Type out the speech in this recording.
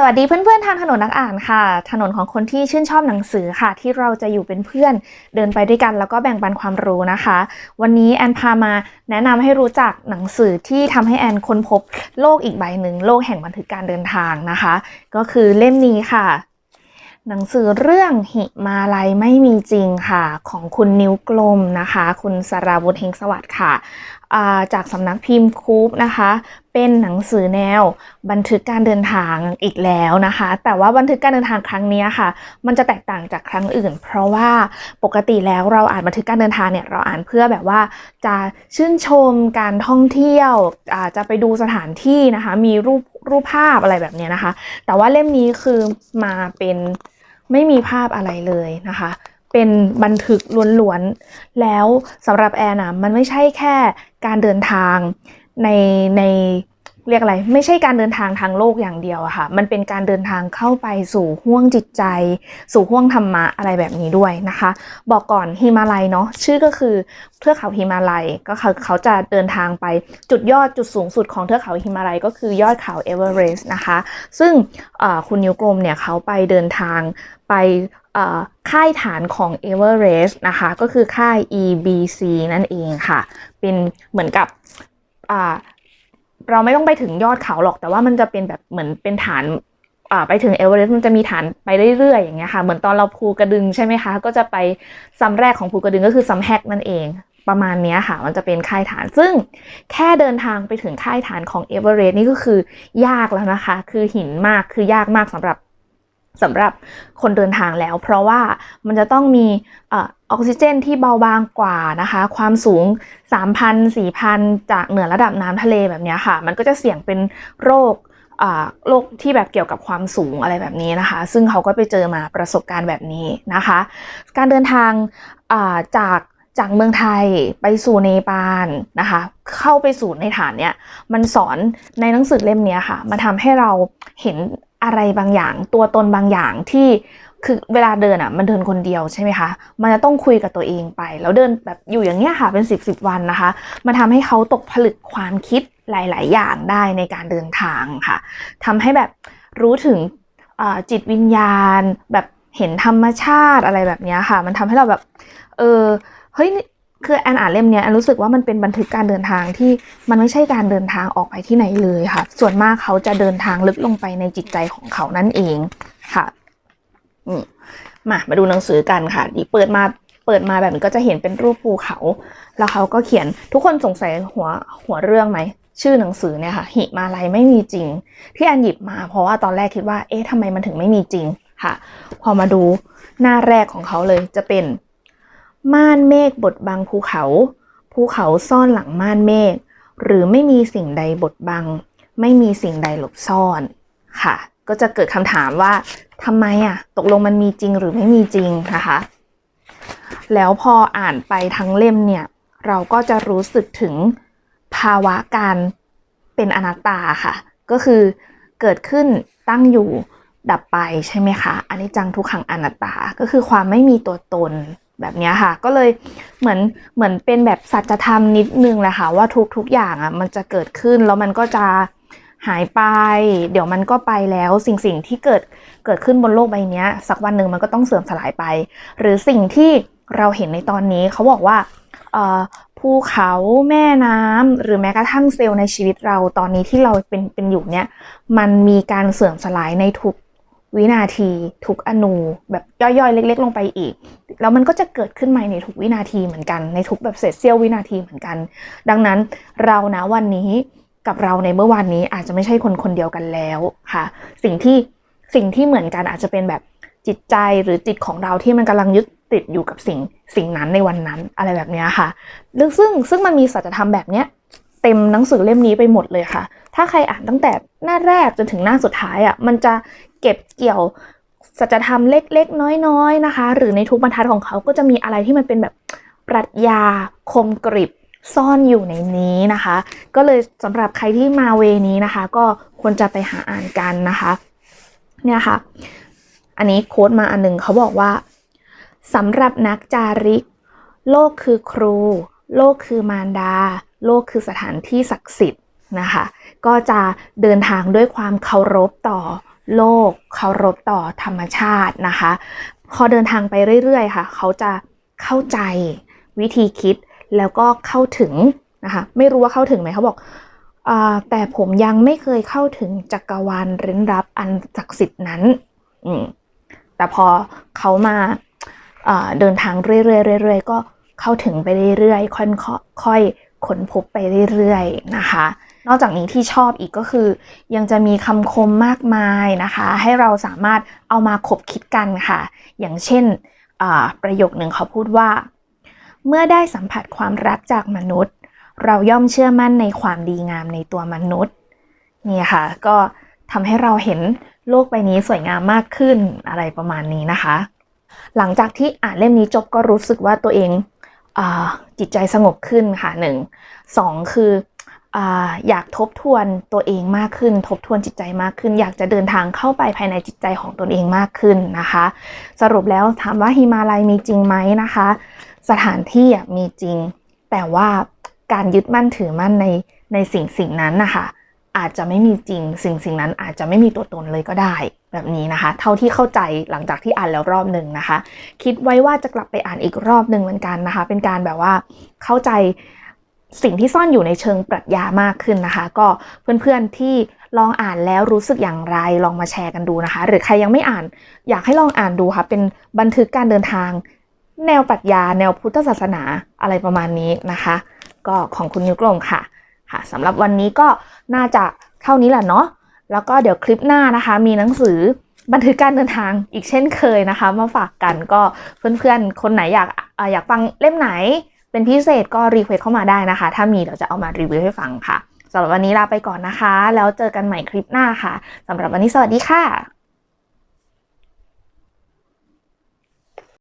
สวัสดีเพื่อนๆทางถนนนักอ่านค่ะ ถนนของคนที่ชื่นชอบหนังสือค่ะ ที่เราจะอยู่เป็นเพื่อนเดินไปด้วยกัน แล้วก็แบ่งปันความรู้นะคะ วันนี้แอนพามาแนะนำให้รู้จักหนังสือที่ทำให้แอนค้นพบโลกอีกใบหนึ่งโลกแห่งบันทึกการเดินทางนะคะ ก็คือเล่มนี้ค่ะ หนังสือเรื่องหิมาลัยไม่มีจริงค่ะ ของคุณนิ้วกลมนะคะ คุณสราวุฒิเฮงสวัสดิ์ค่ะจากสำนักพิมพ์คูปนะคะ เป็นหนังสือแนวบันทึกการเดินทางอีกแล้วนะคะ แต่ว่าบันทึกการเดินทางครั้งนี้ค่ะ มันจะแตกต่างจากครั้งอื่น เพราะว่าปกติแล้วเราอ่านบันทึกการเดินทางเนี่ยเราอ่านเพื่อแบบว่าจะชื่นชมการท่องเที่ยวจะไปดูสถานที่นะคะ มีรูป รูปภาพอะไรแบบนี้นะคะ แต่ว่าเล่มนี้คือมาเป็นไม่มีภาพอะไรเลยนะคะ เป็นบันทึกล้วนๆ แล้วสำหรับแอนนะมันไม่ใช่แค่การเดินทางในใน เรียกอะไร ไม่ใช่การเดินทางทางโลกอย่างเดียวอะค่ะ มันเป็นการเดินทางเข้าไปสู่ห้วงจิตใจ สู่ห้วงธรรมะอะไรแบบนี้ด้วยนะคะ บอกก่อนฮิมาลัยเนาะชื่อก็คือเทือกเขาฮิมาลัยก็คือเขาจะเดินทางไปจุดยอดจุดสูงสุดของเทือกเขาฮิมาลัยก็คือยอดเขาเอเวอเรสต์นะคะ ซึ่งคุณนิวกลมเนี่ยเขาไปเดินทางไปค่ายฐานของเอเวอเรสต์นะคะ ก็คือค่าย EBC นั่นเองค่ะ เป็นเหมือนกับ เราไม่ต้องไปถึงยอดเขาหรอก แต่ว่ามันจะเป็นแบบเหมือนเป็นฐานอ่าไปถึงเอเวอเรสต์มันจะมีฐานไปเรื่อยๆอย่างเงี้ยค่ะ เหมือนตอนเราภูกระดึงใช่ไหมคะ ก็จะไปซ้ำแรกของภูกระดึงก็คือซ้ำแฮกนั่นเองประมาณเนี้ยค่ะ มันจะเป็นค่ายฐาน ซึ่งแค่เดินทางไปถึงค่ายฐานของเอเวอเรสต์นี่ก็คือยากแล้วนะคะ คือหินมาก คือยากมากสำหรับ สำหรับคนเดินทางแล้ว เพราะว่ามันจะต้องมีออกซิเจนที่เบาบางกว่านะคะ ความสูง 3,000 4,000 จากเหนือระดับน้ำทะเลแบบนี้ค่ะ มันก็จะเสี่ยงเป็นโรคโรคที่แบบเกี่ยวกับความสูงอะไรแบบนี้นะคะ ซึ่งเขาก็ไปเจอมาประสบการณ์แบบนี้นะคะ การเดินทางาจากจากเมืองไทยไปสู่เนปาลนะคะ เข้าไปสู่ในฐานเนี้ยมันสอนในหนังสือเล่มนี้ค่ะมันทำให้เราเห็น อะไรบางอย่าง ตัวตนบางอย่างที่คือเวลาเดินอะ มันเดินคนเดียวใช่ไหมคะ มันจะต้องคุยกับตัวเองไป แล้วเดินแบบอยู่อย่างเงี้ยค่ะเป็นสิบสิบวันนะคะ มันทำให้เขาตกผลึกความคิดหลาย ๆ อย่างได้ในการเดินทางค่ะทำให้แบบรู้ถึงจิตวิญญาณ แบบเห็นธรรมชาติอะไรแบบเนี้ยค่ะ มันทำให้เราแบบ เออเฮ้ย คือแอนอ่านเล่มเนี้ยแอนรู้สึกว่ามันเป็นบันทึกการเดินทางที่มันไม่ใช่การเดินทางออกไปที่ไหนเลยค่ะ ส่วนมากเขาจะเดินทางลึกลงไปในจิตใจของเขานั่นเองค่ะมมามาดูหนังสือกันค่ะดีเปิดมาเปิดมาแบบนี้ก็จะเห็นเป็นรูปภูเขา แล้วเขาก็เขียนทุกคนสงสัยหัวหัวเรื่องไหมชื่อหนังสือเนี่ยค่ะ หิมาลัยไม่มีจริง ที่แอนหยิบมาเพราะว่าตอนแรกคิดว่า เอ๊ะทำไมมันถึงไม่มีจริงค่ะ พอมาดูหน้าแรกของเขาเลยจะเป็น ม่านเมฆบดบังภูเขา ภูเขาซ่อนหลังม่านเมฆ หรือไม่มีสิ่งใดบดบัง ไม่มีสิ่งใดหลบซ่อนค่ะ ก็จะเกิดคำถามว่าทำไมอะ ตกลงมันมีจริงหรือไม่มีจริงนะคะ แล้วพออ่านไปทั้งเล่มเนี่ย เราก็จะรู้สึกถึงภาวะการเป็นอนัตตาค่ะ ก็คือเกิดขึ้นตั้งอยู่ดับไปใช่ไหมคะอันนี้จังทุกขังอนัตตา ก็คือความไม่มีตัวตน แบบนี้ค่ะ ก็เลยเหมือนเหมือนเป็นแบบสัจธรรมนิดนึงแหละค่ะ ว่าทุกทุกอย่างอะมันจะเกิดขึ้นแล้วมันก็จะหายไป เดี๋ยวมันก็ไปแล้วสิ่งสิ่งที่เกิดเกิดขึ้นบนโลกใบนี้สักวันหนึ่งมันก็ต้องเสื่อมสลายไป หรือสิ่งที่เราเห็นในตอนนี้เขาบอกว่าภูเขาแม่น้ำหรือแม้กระทั่งเซลล์ในชีวิตเราตอนนี้ที่เราเป็นเป็นอยู่เนี่ยมันมีการเสื่อมสลายในทุก วินาทีทุกอนูแบบย่อยๆ เล็ก ๆ ลงไปอีก แล้วมันก็จะเกิดขึ้นใหม่ในทุกวินาทีเหมือนกัน ในทุกแบบเศษเสี้ยววินาทีเหมือนกัน ดังนั้นเรานะวันนี้กับเราในเมื่อวานนี้อาจจะไม่ใช่คนคนเดียวกันแล้วค่ะ สิ่งที่สิ่งที่เหมือนกันอาจจะเป็นแบบจิตใจหรือจิตของเราที่มันกำลังยึดติดอยู่กับสิ่งสิ่งนั้นในวันนั้นอะไรแบบนี้ค่ะซึ่งซึ่งมันมีสัจธรรมแบบเนี้ยเต็มหนังสือเล่มนี้ไปหมดเลยค่ะ ถ้าใครอ่านตั้งแต่หน้าแรกจนถึงหน้าสุดท้ายอะ มันจะ เก็บเกี่ยวสัจธรรมเล็กๆ น้อยๆนะคะ หรือในทุกบรรทัดของเขาก็จะมีอะไรที่มันเป็นแบบปรัชญาคมกริบซ่อนอยู่ในนี้นะคะ ก็เลยสำหรับใครที่มาเวนี้นะคะ ก็ควรจะไปหาอ่านกันนะคะเนี่ยค่ะ อันนี้โค้ดมาอันหนึ่งเขาบอกว่าสำหรับนักจาริก โลกคือครู โลกคือมารดา โลกคือสถานที่ศักดิ์สิทธิ์นะคะ ก็จะเดินทางด้วยความเคารพต่อ โลกเคารพต่อธรรมชาตินะคะ พอเดินทางไปเรื่อยๆค่ะ เขาจะเข้าใจวิธีคิดแล้วก็เข้าถึงนะคะไม่รู้ว่าเข้าถึงไหมเขาบอกอแต่ผมยังไม่เคยเข้าถึงจักรวาลเร้นรับอันศักดิ์สิทธิ์นั้นแต่พอเขามาเดินทางเรื่อยๆเรื่อยๆก็เข้าถึงไปเรื่อยๆค่อยๆค่อยๆค้นพบไปเรื่อยๆนะคะ นอกจากนี้ที่ชอบอีกก็คือ ยังจะมีคำคมมากมายนะคะ ให้เราสามารถเอามาขบคิดกันค่ะ อย่างเช่นประโยคหนึ่งเขาพูดว่า เมื่อได้สัมผัสความรักจากมนุษย์ เราย่อมเชื่อมั่นในความดีงามในตัวมนุษย์นี่ค่ะ ก็ทำให้เราเห็นโลกใบนี้สวยงามมากขึ้นอะไรประมาณนี้นะคะ หลังจากที่อ่านเล่มนี้จบก็รู้สึกว่าตัวเองอจิตใจสงบขึ้นค่ะหนึ่งสองคือ อยากทบทวนตัวเองมากขึ้น ทบทวนจิตใจมากขึ้น อยากจะเดินทางเข้าไปภายในจิตใจของตนเองมากขึ้นนะคะ สรุปแล้วถามว่าฮิมาลัยมีจริงไหมนะคะ สถานที่มีจริง แต่ว่าการยึดมั่นถือมั่นในในสิ่งสิ่งนั้นนะคะอาจจะไม่มีจริงสิ่งสิ่งนั้นอาจจะไม่มีตัวตนเลยก็ได้แบบนี้นะคะ เท่าที่เข้าใจหลังจากที่อ่านแล้วรอบหนึ่งนะคะ คิดไว้ว่าจะกลับไปอ่านอีกรอบหนึ่งเหมือนกันนะคะ เป็นการแบบว่าเข้าใจ สิ่งที่ซ่อนอยู่ในเชิงปรัชญามากขึ้นนะคะ ก็เพื่อนๆที่ลองอ่านแล้วรู้สึกอย่างไรลองมาแชร์กันดูนะคะ หรือใครยังไม่อ่าน อยากให้ลองอ่านดูค่ะเป็นบันทึกการเดินทาง แนวปรัชญา แนวพุทธศาสนาอะไรประมาณนี้นะคะ ก็ของคุณนิ้วกลมค่ะค่ะสำหรับวันนี้ก็น่าจะเท่านี้แหละเนาะแล้วก็เดี๋ยวคลิปหน้านะคะ มีหนังสือบันทึกการเดินทางอีกเช่นเคยนะคะ มาฝากกันก็เพื่อนๆคนไหนอยากออยากฟังเล่มไหน เป็นพิเศษก็รีเควสเข้ามาได้นะคะ ถ้ามีเดี๋ยวจะเอามารีวิวให้ฟังค่ะสำหรับวันนี้ลาไปก่อนนะคะ แล้วเจอกันใหม่คลิปหน้าค่ะสำหรับวันนี้สวัสดีค่ะ